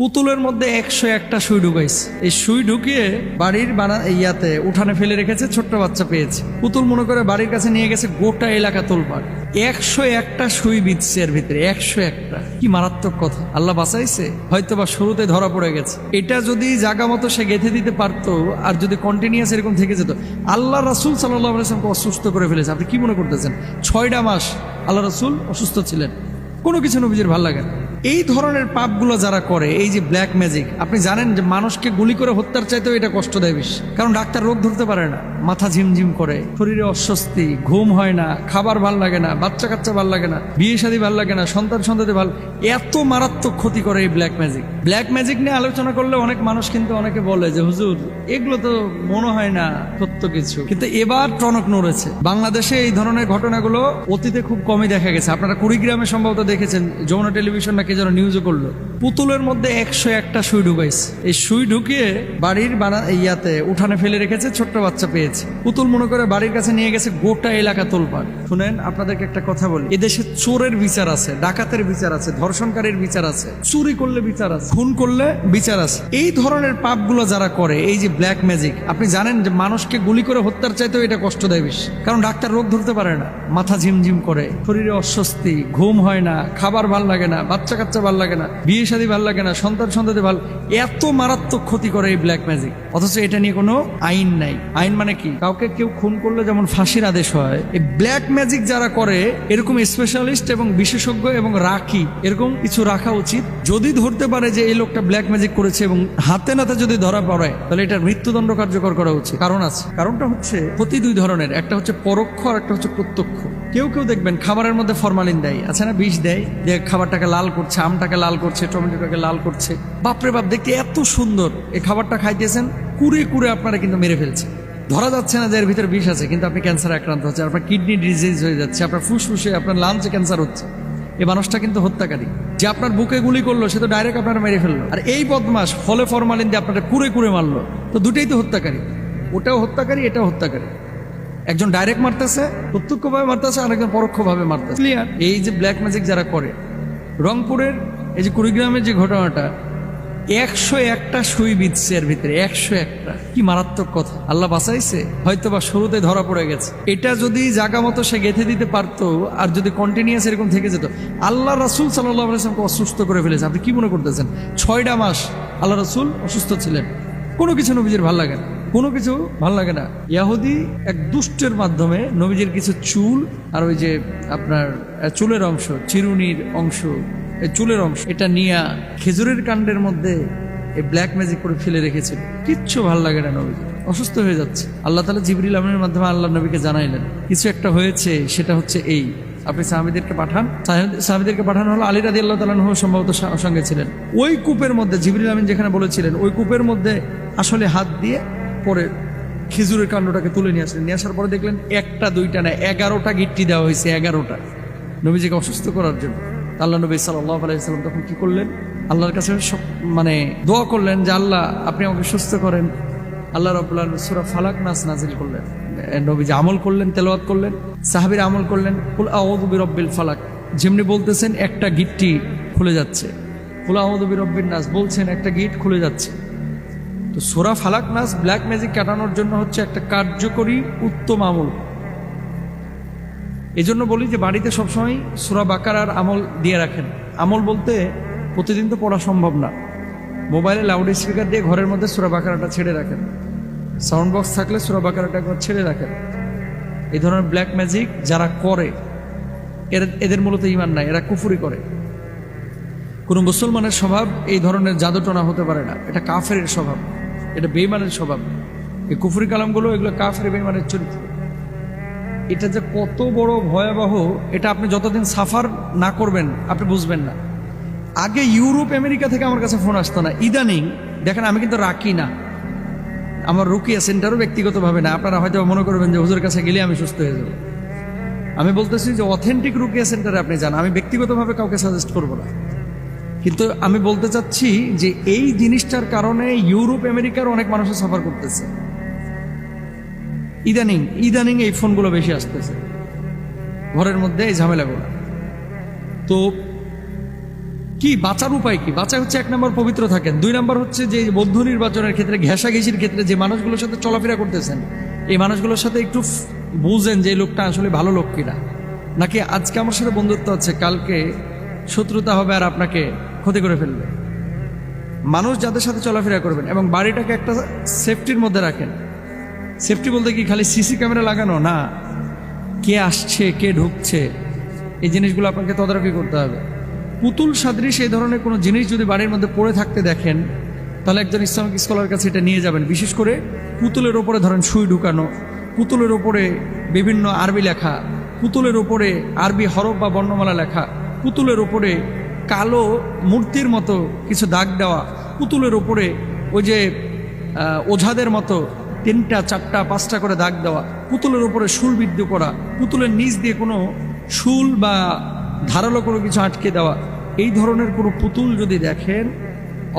পুতুলের মধ্যে একশো একটা সুই ঢুকাইছে। এই সুই ঢুকিয়ে বাড়ির বানা ইয়াতে উঠানে ফেলে রেখেছে, ছোট্ট বাচ্চা পেয়েছে। পুতুল মনে করে বাড়ির কাছে নিয়ে গেছে গোটা এলাকা তোলপাড়। একশো একটা সুই বিচ্ছে এর ভিতরে, একশো একটা। কি মারাত্মক কথা। আল্লাহ বাঁচাইছে? হয়তো বা শুরুতে ধরা পড়ে গেছে। এটা যদি জাগা মতো সে গেঁথে দিতে পারতো আর যদি কন্টিনিউয়াস এরকম থেকে যেত আল্লাহ রাসুল সাল্লাহ আলাইসলামকে অসুস্থ করে ফেলেছে। আপনি কি মনে করতেছেন? ছয়টা মাস আল্লাহ রাসুল অসুস্থ ছিলেন। কোনো কিছু নবীজির ভালো লাগে না। এই ধরনের পাপগুলো যারা করে, এই যে ব্ল্যাক ম্যাজিক আপনি জানেন যে মানুষকে গুলি করে হত্যার চাইতেও এটা কষ্ট দেয় বেশি। কারণ ডাক্তার রোগ ধরতে পারে না। মাথা ঝিমঝিম করে, শরীরে অস্বস্তি, ঘুম হয় না, খাবার ভালো লাগে না, বাচ্চা কাচ্চা ভালো লাগে না, বিয়ে শাদী ভালো লাগে না, সন্তান সন্ততি ভালো, এত মারাত্মক ক্ষতি করে এই ব্ল্যাক ম্যাজিক ব্ল্যাক ম্যাজিক নিয়ে আলোচনা করলে অনেক মানুষ কিন্তু অনেকে বলে যে, হুজুর, এগুলো তো মনে হয় না সত্য কিছু। কিন্তু এবার টনক নড়েছে। বাংলাদেশে এই ধরনের ঘটনাগুলো অতীতে খুব কমই দেখা গেছে। আপনারা কুড়িগ্রামে সম্ভবত দেখেছেন, যমুনা টেলিভিশন না কে যেন নিউজও করল। পুতুলের মধ্যে একশো একটা সুই ঢুকাইছে। এই সুই ঢুকিয়ে বাড়ির বানা ইয়াতে উঠানে ফেলে রেখেছে, ছোট্ট বাচ্চা পেয়েছে। পুতুল মনে করে বাড়ির কাছে নিয়ে গেছে গোটা এলাকা তোলপাড়। শুনেন, আপনাদেরকে একটা কথা বলি। এদেশে চোরের বিচার আছে, ডাকাতের বিচার আছে, ধর্ষণকারীর বিচার আছে, চুরি করলে বিচার আছে, খুন করলে বিচার আছে। এই ধরনের পাপগুলো যারা করে, এই যে ব্ল্যাক ম্যাজিক, আপনি জানেন যে মানুষকে গুলি করে হত্যার চাইতেও এটা কষ্ট দেয় বেশি। কারণ ডাক্তার রোগ ধরতে পারে না। মাথা ঝিমঝিম করে, শরীরে অস্বস্তি, ঘুম হয় না, খাবার ভালো লাগে না বাচ্চা কাচ্চা ভালো লাগে না। বিয়ে শাদী ভালো লাগে না, সন্তান সন্ততি ভালো এত মারাত্মক ক্ষতি করে এই ব্ল্যাক ম্যাজিক অথচ এটা নিয়ে কোনো আইন নাই। আইন মানে কি? কাউকে কেউ খুন করলে যেমন ফাঁসির আদেশ হয়, এই ব্ল্যাক ম্যাজিক যারা করে, এরকম স্পেশালিস্ট এবং বিশেষজ্ঞ এবং রাখি, এরকম কিছু রাখা উচিত। যদি ধরতে পারে যে এই লোকটা ব্ল্যাক ম্যাজিক করেছে এবং হাতে নাতে যদি ধরা পড়ে, তাহলে এটার মৃত্যুদণ্ড কার্যকর করা উচিত। কারণ আছে। কারণটা হচ্ছে ক্ষতি দুই ধরনের। একটা হচ্ছে পরোক্ষ আর একটা হচ্ছে প্রত্যক্ষ। কেউ কেউ দেখবেন খাবারের মধ্যে ফরমালিন দেয়। আছে না? বিষ দেয়। যে খাবারটাকে লাল করছে, আমটাকে লাল করছে, টমেটোটাকে লাল করছে। বাপরে বাপ, দেখতে এত সুন্দর। এই খাবারটা খাইতেছেন, কুড়ে কুড়ে আপনারা কিন্তু মেরে ফেলছে ধরা যাচ্ছে না যে এর ভিতরে বিষ আছে, কিন্তু আপনি ক্যান্সার আক্রান্ত হচ্ছে আপনার কিডনি ডিজিজ হয়ে যাচ্ছে, আপনার ফুসফুসে, আপনার লাঞ্চে ক্যান্সার হচ্ছে। এই মানুষটা কিন্তু হত্যাকারী। যে আপনার বুকে গুলি করল, সে তো ডাইরেক্ট আপনারা মেরে ফেলল। আর এই বদমাস ফলে ফরমালিন দিয়ে আপনারা কুড়ে কুড়ে মারলো। তো দুটেই তো হত্যাকারী। ওটাও হত্যাকারী, এটাও হত্যাকারী। একজন ডাইরেক্ট মারতেছে প্রত্যক্ষভাবে মারতেছে আর একজন পরোক্ষভাবে মারতেছে। ক্লিয়ার এই যে ব্ল্যাক ম্যাজিক যারা করে রংপুরের এই যে কুড়িগ্রামের যে ঘটনাটা একশো একটা সুই বিচ্ছে এর ভিতরে একশো একটা। কি মারাত্মক কথা। আল্লাহ বাঁচাইছে? হয়তো বা শুরুতে ধরা পড়ে গেছে। এটা যদি জাগা মতো সে গেঁথে দিতে পারতো আর যদি কন্টিনিউয়াস এরকম থেকে যেত আল্লাহ রাসুল সাল্লাহ আলাইসলামকে অসুস্থ করে ফেলেছে। আপনি কি মনে করতেছেন? ছয়টা মাস আল্লাহ রাসুল অসুস্থ ছিলেন। কোনো কিছু নবীজির ভালো লাগে না। কোনো কিছু ভালো লাগে না। ইয়াহুদি এক দুষ্টের মাধ্যমে নবীজির কিছু চুল আর ওই যে আপনার চুলের অংশ, চিরুনির অংশ চুলের অংশ, এটা নিয়ে খেজুরের কাণ্ডের মধ্যে এই ব্ল্যাক ম্যাজিক করে ফেলে রেখেছিল। কিচ্ছু ভালো লাগে না নবীজি অসুস্থ হয়ে যাচ্ছে। আল্লাহ তালা জিবরিল আমিনের মাধ্যমে আল্লাহ নবীকে জানাইলেন, কিছু একটা হয়েছে, সেটা হচ্ছে এই। আপনি সাহাবিদেরকে পাঠান। সাহাবিদেরকে পাঠানো হলো, আলী রাদি আল্লাহ তালাহ সম্ভবত সঙ্গে ছিলেন। ওই কূপের মধ্যে, জিবরিল আমিন যেখানে বলেছিলেন, ওই কূপের মধ্যে আসলে হাত দিয়ে পরে খেজুরের কাণ্ডটাকে তুলে নিয়ে আসলেন। নিয়ে আসার পরে দেখলেন একটা, দুইটা না, এগারোটা গিট্টি দেওয়া হয়েছে, এগারোটা। নবীজিকে অসুস্থ করার জন্য। আল্লাহ নবী সাল্লাহ আলাইসাল্লাম তখন কি করলেন? আল্লাহর কাছে মানে দোয়া করলেন যে, আল্লাহ, আপনি আমাকে সুস্থ করেন। আল্লাহ রবুল্লাহ সুরা ফালাক নাস নাজিল করলেন। নবীজি আমল করলেন, তেলাওয়াত করলেন, সাহাবির আমল করলেন, কুল রব্বিল ফালাক। যেমনি বলতেছেন, একটা গিটটি খুলে যাচ্ছে। কুল আউযু রব্বিন নাস, বলছেন, একটা গিট খুলে যাচ্ছে। তো সোরা ফালাক নাস ব্ল্যাক ম্যাজিক কাটানোর জন্য হচ্ছে একটা কার্যকরী, উত্তম আমল। এই জন্য বলি যে বাড়িতে সবসময় সুরা বাকারার আমল দিয়ে রাখেন। আমল বলতে প্রতিদিন তো পড়া সম্ভব না। মোবাইলে লাউড স্পিকার দিয়ে ঘরের মধ্যে সোরা বাকারাটা ছেড়ে রাখেন। সাউন্ড বক্স থাকলে সুরা বাকারাটা একবার ছেড়ে রাখেন। এই ধরনের ব্ল্যাক ম্যাজিক যারা করে, এর, এদের মূলত ইমান নাই, এরা কুফুরি করে। কোনো মুসলমানের স্বভাব এই ধরনের জাদুটনা হতে পারে না। এটা কাফের স্বভাব। এটা বেইমানের স্বভাব। এই কুফুরি কালামগুলো, এগুলো কাফের বেইমানের চরিত্র। এটা যে কত বড় ভয়াবহ, এটা আপনি যতদিন সাফার না করবেন, আপনি বুঝবেন না। আগে ইউরোপ, আমেরিকা থেকে আমার কাছে ফোন আসতো না। ইদানিং, দেখেন আমি কিন্তু রাখি না। আমার রুকিয়া সেন্টারও ব্যক্তিগতভাবে না। আপনারা হয়তো মনে করবেন যে হুজুর কাছে গেলে আমি সুস্থ হয়ে যাব। আমি বলতেছি যে, অথেন্টিক রুকিয়া সেন্টারে আপনি যান। আমি ব্যক্তিগতভাবে কাউকে সাজেস্ট করব না। কিন্তু আমি বলতে চাচ্ছি যে এই জিনিসটার কারণে ইউরোপ, আমেরিকার অনেক মানুষের সাফার করতেছে। ইদানিং ইদানিং এই ফোনগুলো বেশি আসতেছে। ঘরের মধ্যে এই ঝামেলাগুলো। তো কি, বাঁচার উপায় কি? বাঁচা হচ্ছে এক নম্বর পবিত্র থাকেন। দুই নম্বর হচ্ছে যে বৌদ্ধ নির্বাচনের ক্ষেত্রে, ঘেঁষাঘেঁষির ক্ষেত্রে যে মানুষগুলোর সাথে চলাফেরা করতেছেন, এই মানুষগুলোর সাথে একটু বুঝেন যে লোকটা আসলে ভালো লোক কিনা। নাকি আজকে আমার সাথে বন্ধুত্ব আছে, কালকে শত্রুতা হবে আর আপনাকে ক্ষতি করে ফেলবে মানুষ যাদের সাথে চলাফেরা করবেন এবং বাড়িটাকে একটা সেফটির মধ্যে রাখেন। সেফটি বলতে কি, খালি সিসি ক্যামেরা লাগানো? না। কে আসছে, কে ঢুকছে, এই জিনিসগুলো আপনাকে তদারকি করতে হবে। পুতুল সাদৃশ এই ধরনের কোনো জিনিস যদি বাড়ির মধ্যে পড়ে থাকতে দেখেন, তাহলে একজন ইসলামিক স্কলার কাছে এটা নিয়ে যাবেন। বিশেষ করে পুতুলের ওপরে ধরেন সুই ঢুকানো, পুতুলের ওপরে বিভিন্ন আরবি লেখা, পুতুলের ওপরে আরবি হরফ বা বর্ণমালা লেখা, পুতুলের ওপরে কালো মূর্তির মতো কিছু দাগ দেওয়া পুতুলের ওপরে ওই যে ওঝাদের মতো তিনটা, চারটা, পাঁচটা করে দাগ দেওয়া পুতুলের উপরে শুল বিদ্যু করা, পুতুলের নিচ দিয়ে কোনো শুল বা ধারালো কোনো কিছু আটকে দেওয়া, এই ধরনের কোনো পুতুল যদি দেখেন,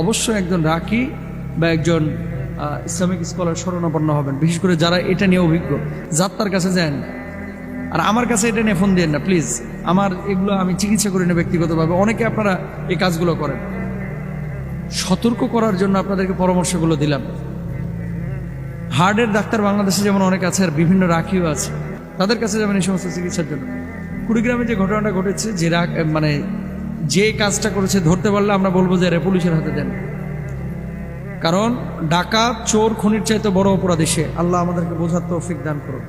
অবশ্যই একজন রাকি বা একজন ইসলামিক স্কলার শরণাপন্ন হবেন। বিশেষ করে যারা এটা নিয়ে অভিজ্ঞ যাত্রার কাছে যান আর আমার কাছে এটা নিয়ে ফোন দিন না, প্লিজ। আমার এগুলো আমি চিকিৎসা করি না ব্যক্তিগতভাবে। অনেকে আপনারা এই কাজগুলো করেন। সতর্ক করার জন্য আপনাদেরকে পরামর্শগুলো দিলাম। হার্টের ডাক্তার বাংলাদেশে যেমন অনেক আছে, আর বিভিন্ন রাখিও আছে। তাদের কাছে যাবেন এই সমস্ত চিকিৎসার জন্য। কুড়িগ্রামে যে ঘটনাটা ঘটেছে, যে মানে যে কাজটা করেছে ধরতে পারলে আমরা বলব যে পুলিশের হাতে দেন। কারণ ডাকাত চোর, খনির চাইতে বড় অপরাধী সে আল্লাহ আমাদেরকে বোঝার তৌফিক দান করুন।